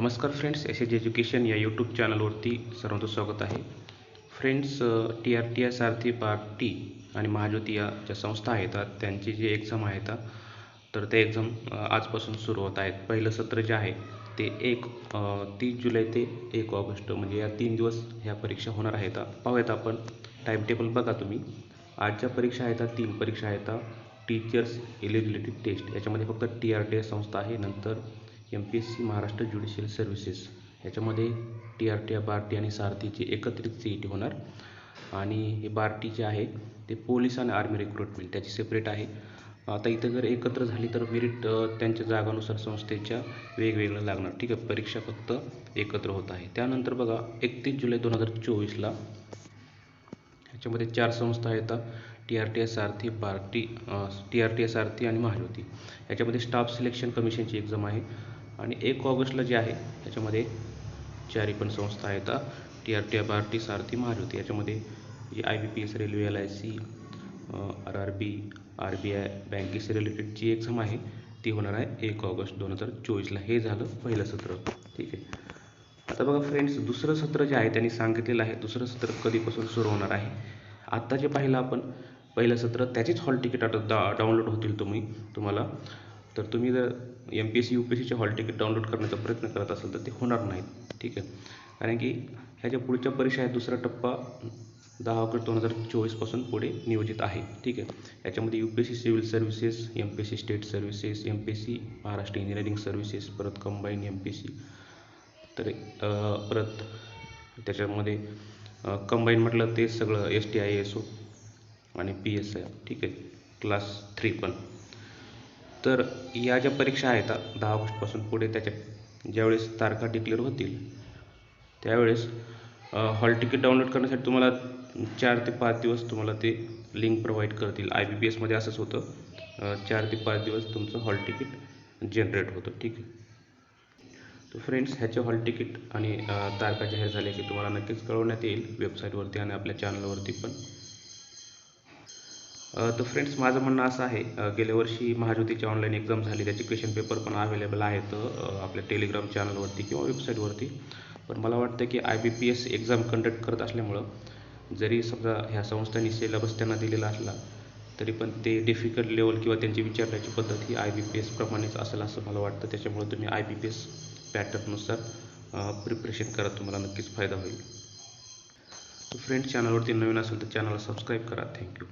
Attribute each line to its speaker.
Speaker 1: नमस्कार friends S H education या YouTube चॅनलवरती सर्वांचं स्वागत आहे. Friends T R T SARTHI BARTI आणि महाज्योती या ज्या संस्था आहेत त्यांची जी एक्झाम आहेत तर ते एक्झाम आजपासून सुरू होत आहेत. पहिलं सत्र जे आहे ते एक तीस जुलै ते एक ऑगस्ट म्हणजे या तीन दिवस ह्या परीक्षा होणार आहेत. पाहूयात आपण. टाईम टेबल बघा तुम्ही. आजच्या परीक्षा आहेत तीन परीक्षा आहेत टीचर्स एलिजिबिलिटी टेस्ट याच्यामध्ये फक्त टी आर टी एस संस्था आहे नंतर M P S C Maharashtra judicial services ह्याच्यामध्ये टी आर टी बार्टी आणि सारथीची एकत्रित सी ई टी होणार. आणि हे बार्टी जे आहे ते पोलीस आणि आर्मी रिक्रुटमेंट त्याची सेपरेट आहे. आता इथं जर एकत्र झाली तर मेरिट त्यांच्या जागानुसार संस्थेच्या वेगवेगळं लागणार. ठीक आहे परीक्षा फक्त एकत्र होत आहे. त्यानंतर बघा एकतीस जुलै दोन हजार चोवीसला ह्याच्यामध्ये चार संस्था येतात T R T SARTHI BARTI T R T SARTHI आणि महाज्योती याच्यामध्ये स्टाफ सिलेक्शन कमिशनची एक्झाम आहे. आणि एक ऑगस्टला जे आहे त्याच्यामध्ये चारही पण संस्था आहेत. T R T R T SARTHI Mahajyoti याच्यामध्ये जी I B P S railway L I C R R B R B I बँकेशी रिलेटेड जी एक्झाम आहे ती होणार आहे एक ऑगस्ट दोन हजार चोवीसला. हे झालं पहिलं सत्र. ठीक आहे. आता बघा फ्रेंड्स दुसरं सत्र जे आहे त्यांनी सांगितलेलं आहे दुसरं सत्र कधीपासून सुरू होणार आहे? आत्ता जे पाहिलं आपण पहिलं सत्र त्याचीच हॉल तिकीट आता डा डाउनलोड होतील तुम्ही. तुम्हाला तर तुम्ही जर M P S C U P S सीचे हॉल तिकीट डाउनलोड करण्याचा प्रयत्न करत असाल तर ते होणार नाहीत. ठीक आहे? कारण की ह्या ज्या पुढच्या परीक्षा आहेत दुसरा टप्पा दहा ऑगस्ट दोन हजार चोवीसपासून पुढे नियोजित आहे. ठीक आहे? याच्यामध्ये U P S C civil services M P S C state services M P S C Maharashtra engineering services परत combine M P S C तर परत त्याच्यामध्ये कंबाईन म्हटलं ते सगळं S T I S O आणि पी एस आय ठीक आहे? क्लास थ्री पण. तर या ज्या परीक्षा आहेत दहा ऑगस्टपासून पुढे त्याच्या ज्यावेळेस तारखा डिक्लेअर होतील त्यावेळेस हॉल तिकीट डाउनलोड करण्यासाठी तुम्हाला चार ते पाच दिवस तुम्हाला ते लिंक प्रोव्हाइड करतील. आय बी पी एसमध्ये असंच होतं. चार ते पाच दिवस तुमचं हॉल तिकीट जनरेट होतं. ठीक आहे? तर फ्रेंड्स ह्याचे हॉल तिकीट आणि तारखा जाहीर झाल्या की तुम्हाला नक्कीच कळवण्यात येईल. वेबसाईटवरती आणि आपल्या चॅनलवरती पण. तर फ्रेंड्स माझं म्हणणं असं आहे गेल्या वर्षी महाज्योतीची ऑनलाईन एक्झाम झाली त्याचे क्वेश्चन पेपर पण अवेलेबल आहेत आपल्या टेलिग्राम चॅनलवरती किंवा वेबसाईटवरती पण मला वाटतं की I B P S exam conduct करत असल्यामुळं जरी समजा ह्या संस्थांनी सिलेबस त्यांना दिलेला असला तरी पण ते डिफिकल्ट लेवल किंवा त्यांची विचारण्याची पद्धत ही आय बी पी एसप्रमाणेच असेल असं मला वाटतं. त्याच्यामुळे तुम्ही आय बी पी एस पॅटर्ननुसार प्रिपरेशन करा तुम्हाला नक्कीच फायदा होईल. फ्रेंड्स चॅनलवरती नवीन असेल तर चॅनलला सबस्क्राईब करा. थँक्यू